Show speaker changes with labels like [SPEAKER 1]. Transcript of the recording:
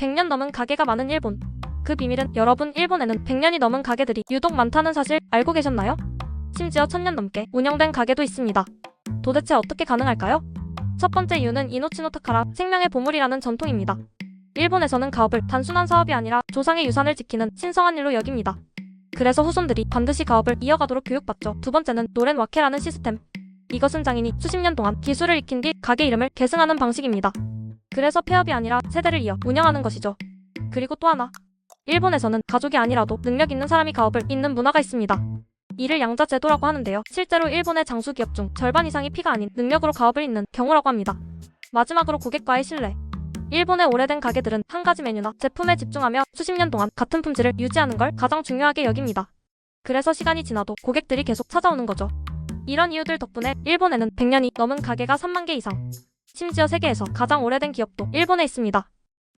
[SPEAKER 1] 100년 넘은 가게가 많은 일본. 그 비밀은 여러분 일본에는 100년이 넘은 가게들이 유독 많다는 사실 알고 계셨나요? 심지어 1000년 넘게 운영된 가게도 있습니다. 도대체 어떻게 가능할까요? 첫 번째 이유는 이노치노타카라 생명의 보물이라는 전통입니다. 일본에서는 가업을 단순한 사업이 아니라 조상의 유산을 지키는 신성한 일로 여깁니다. 그래서 후손들이 반드시 가업을 이어가도록 교육받죠. 두 번째는 노렌 와케라는 시스템. 이것은 장인이 수십 년 동안 기술을 익힌 뒤 가게 이름을 계승하는 방식입니다. 그래서 폐업이 아니라 세대를 이어 운영하는 것이죠. 그리고 또 하나. 일본에서는 가족이 아니라도 능력 있는 사람이 가업을 잇는 문화가 있습니다. 이를 양자 제도라고 하는데요. 실제로 일본의 장수 기업 중 절반 이상이 피가 아닌 능력으로 가업을 잇는 경우라고 합니다. 마지막으로 고객과의 신뢰. 일본의 오래된 가게들은 한 가지 메뉴나 제품에 집중하며 수십 년 동안 같은 품질을 유지하는 걸 가장 중요하게 여깁니다. 그래서 시간이 지나도 고객들이 계속 찾아오는 거죠. 이런 이유들 덕분에 일본에는 100년이 넘은 가게가 3만 개 이상. 심지어 세계에서 가장 오래된 기업도 일본에 있습니다.